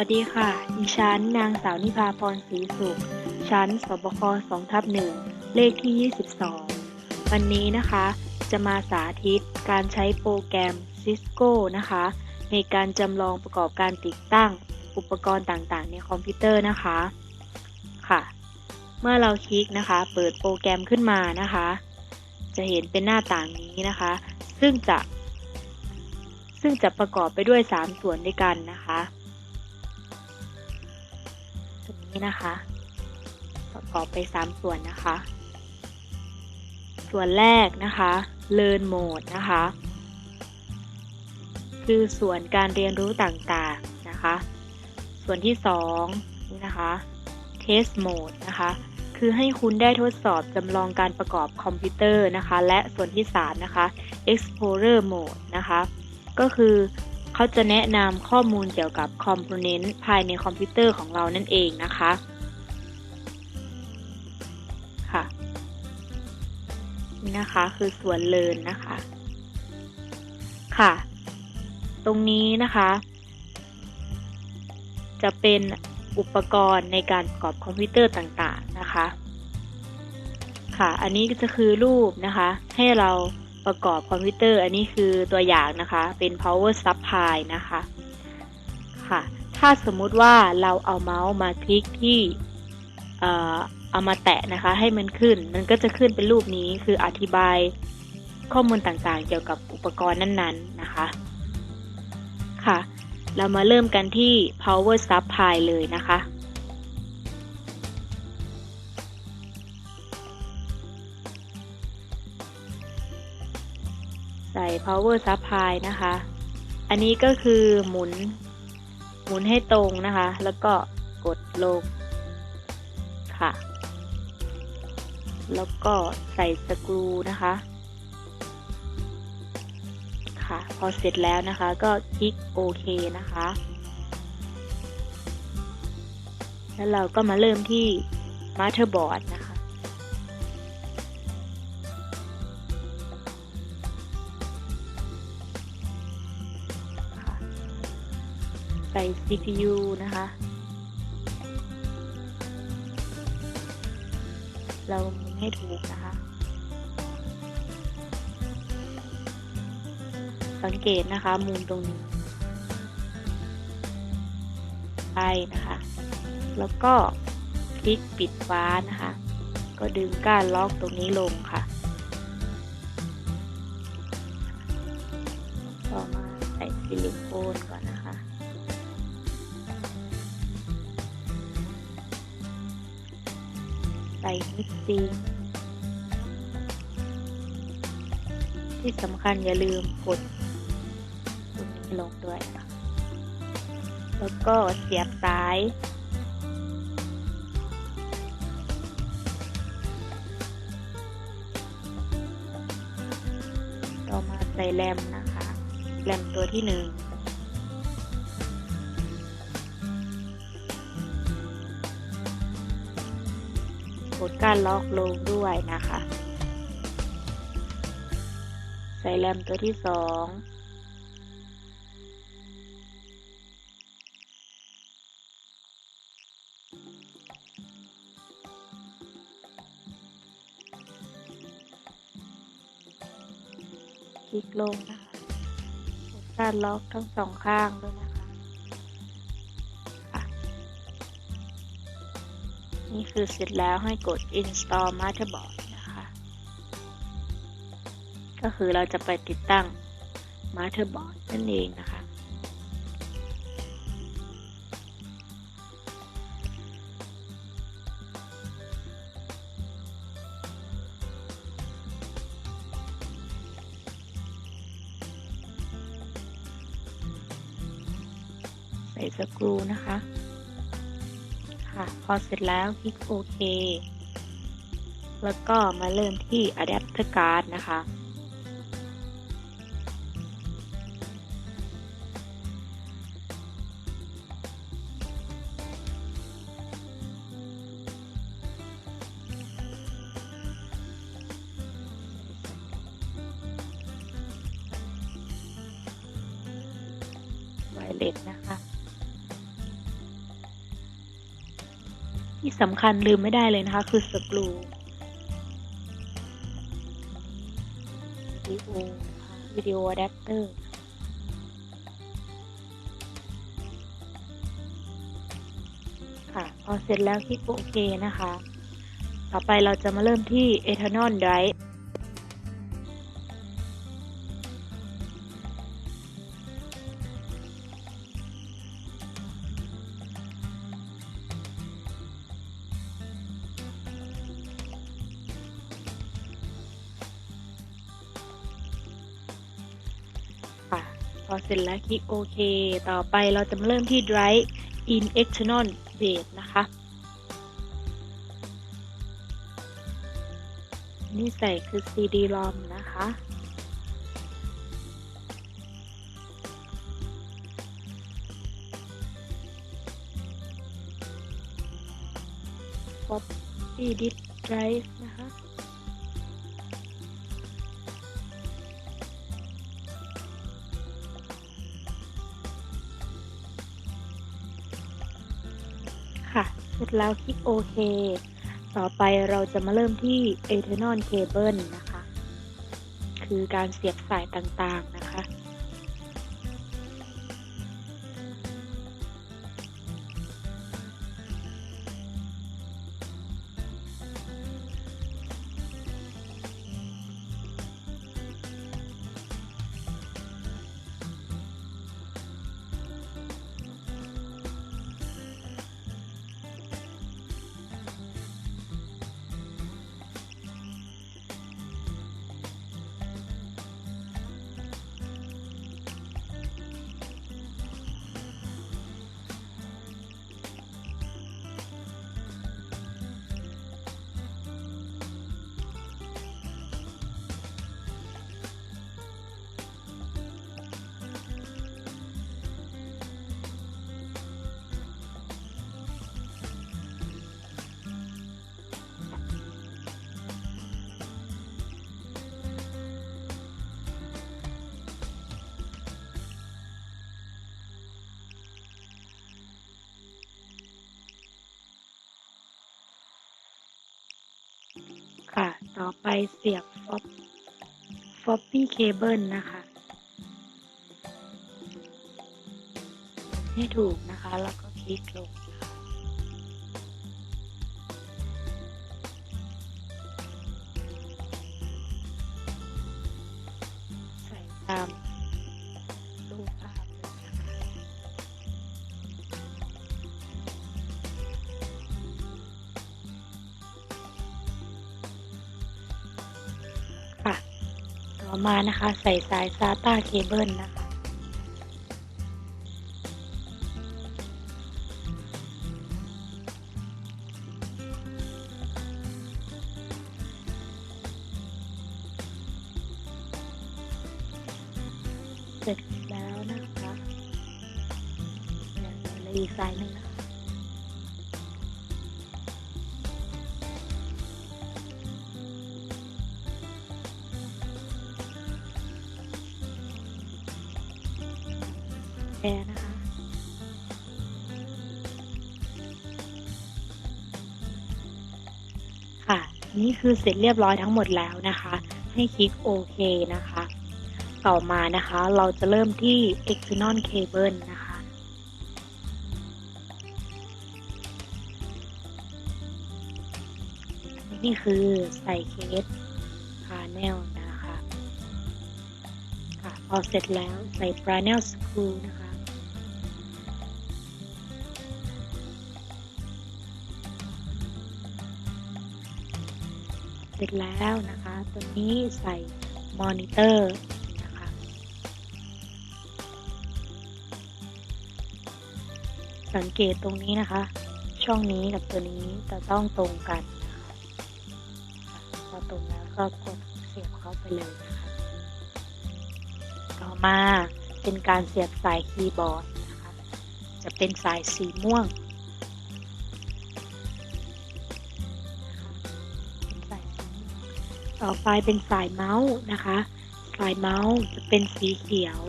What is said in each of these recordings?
วัสดีค่ะ ดิฉันนางสาวนิพาพรศรีสุข ชั้นสบค2ทับหนึ่งเลขที่ 22 วันนี้นะคะ จะมาสาธิตการใช้โปรแกรม Cisco นะคะ ในการจำลองประกอบการติดตั้งอุปกรณ์ต่างๆ ในคอมพิวเตอร์นะคะค่ะ เมื่อเราคลิกนะคะ เปิดโปรแกรมขึ้นมานะคะ จะเห็นเป็นหน้าต่างนี้นะคะ ซึ่งจะ ซึ่งจะประกอบไปด้วย 3 ส่วนด้วยกันนะคะ นี้นะคะ ประกอบไป 3 ส่วนนะคะ ส่วนแรกนะคะ Learn Mode นะคะ คือส่วนการเรียนรู้ต่างๆนะคะ ส่วนที่2นี่นะคะ Test Mode นะคะ คือให้คุณได้ทดสอบจำลองการประกอบคอมพิวเตอร์นะคะ และส่วนที่3นะคะ Explorer Mode นะคะ ก็คือ เขาจะแนะนำข้อมูลเกี่ยวกับคอมโพเนนต์ภายในคอมพิวเตอร์ของเรานั่นเองนะคะค่ะนี่นะคะคือส่วนเลินนะคะ ค่ะ ตรงนี้นะคะ จะเป็นอุปกรณ์ในการประกอบคอมพิวเตอร์ต่างๆนะคะ ค่ะ อันนี้ก็จะคือรูปนะคะ ให้เรา ประกอบคอมพิวเตอร์ อันนี้คือตัวอย่างนะคะ เป็น power supply นะคะค่ะ ถ้าสมมุติว่าเราเอาเมาส์มาคลิกที่เอ่อเอามาแตะนะคะให้มันขึ้น มันก็จะขึ้นเป็นรูปนี้คืออธิบายข้อมูลต่างๆ เกี่ยวกับอุปกรณ์นั้นๆนะคะ ค่ะ เรามาเริ่มกันที่ power supply เลยนะคะ ใส่ power supply นะคะ อันนี้ก็คือหมุน หมุนให้ตรงนะคะ แล้วก็กดลงค่ะ แล้วก็ใส่สกรูนะคะ ค่ะ พอเสร็จแล้วนะคะก็คลิกโอเคนะคะ แล้วเราก็มาเริ่มที่ motherboard นะ ส่ CPU นะคะ เราหมุนให้ถูกนะคะ สังเกตนะคะ มุมตรงนี้ไปนะคะ แล้วก็คลิกปิดฟ้านะคะ ก็ดึงก้านล็อกตรงนี้ลงค่ะ ต่อมาใส่ซิลิโคนก่อนนะ ส่มิกซิงที่สำคัญอย่าลืมกดตรงนี้ลงด้วยค่ะแล้วก็เสียบสาย ต่อมาใส่แรมนะคะ แรมตัวที่หนึ่ง ดการล็อกลงด้วยนะคะ ใส่แรมตัวที่สองคลิกลงนะคะกดการล็อกทั้งสองข้างด้วยนะคะ นี่คือเสร็จแล้วให้กด install motherboard นะคะ ก็คือเราจะไปติดตั้ง motherboard นั่นเองนะคะ ใส่สกรูนะคะค่ะ พอเสร็จแล้วคลิกโอเคแล้วก็มาเริ่มที่ Adapter Card นะคะ ไวเลสนะคะ ที่สำคัญลืมไม่ได้เลยนะคะ คือสกรูวิดีโอวิดีโออะแดปเตอร์ค่ะพอเสร็จแล้วคลิกโอเคนะคะ ต่อไปเราจะมาเริ่มที่ Ethanol Drive พอเสร็จแล้วคลิกโอเค ต่อไปเราจะมาเริ่มที่ Drive in External Base นะคะ นี่ใส่คือ CD-ROM นะคะ Floppy Disk Drive นะคะ ร็จแล้วคลิกโอเค ต่อไปเราจะมาเริ่มที่ Eternal Cable นะคะ คือการเสียบสายต่างๆนะคะ ต่อไปเสียบ Flop Floppy Cable นะคะ ให้ถูกนะคะ แล้วก็คลิกลง ต่อมานะคะ ใส่สาย SATA Cable นะคะเสร็จแล้วนะคะเดี๋ยวเราเลยอีกสายหนึ่งนะ ร์นะคะ ค่ะ นี่คือเสร็จเรียบร้อยทั้งหมดแล้วนะคะ ให้คลิกโอเคนะคะ ต่อมานะคะเราจะเริ่มที่ external cable นะคะนี่คือใส่เคส panel นะคะ ค่ะพอเสร็จแล้วใส่ panel screw นะคะ เสร็จแล้วนะคะ ตัวนี้ใส่มอนิเตอร์นะคะสังเกตตรงนี้นะคะ ช่องนี้กับตัวนี้จะต้องตรงกันนะคะพอตรงแล้วก็กดเสียบเข้าไปเลยนะคะ ต่อมาเป็นการเสียบสายคีย์บอร์ดนะคะ จะเป็นสายสีม่วง ต่อไปเป็นสายเมาส์นะคะ สายเมาส์จะเป็นสีเขียว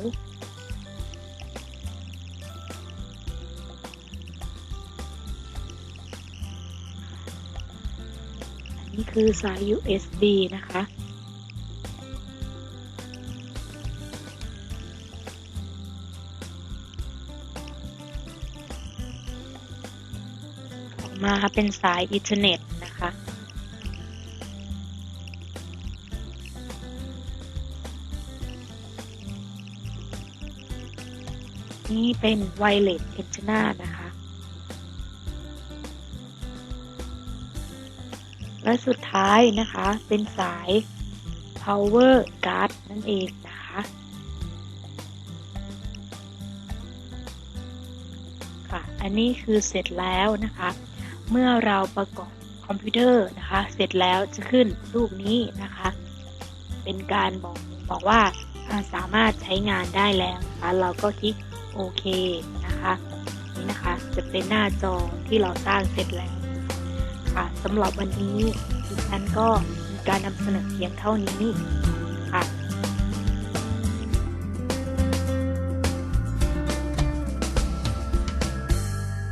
คนี่คือสาย USB นะคะออมาเป็นสายอินเทอร์เน็ตนะคะ นี่เป็นไวเลสเอนจินานะคะ และสุดท้ายนะคะเป็นสาย power guard นั่นเองนะคะ ค่ะ อันนี้คือเสร็จแล้วนะคะ เมื่อเราประกอบคอมพิวเตอร์นะคะ เสร็จแล้วจะขึ้นรูปนี้นะคะ เป็นการบอกบอกว่าอ่าสามารถใช้งานได้แล้วนะคะ เราก็คลิก โอเคนะคะนี่นะคะจะเป็นหน้าจอที่เราสร้างเสร็จแล้วค่ะสำหรับวันนี้ดิฉันก็มีการนำเสนอเพียงเท่านี้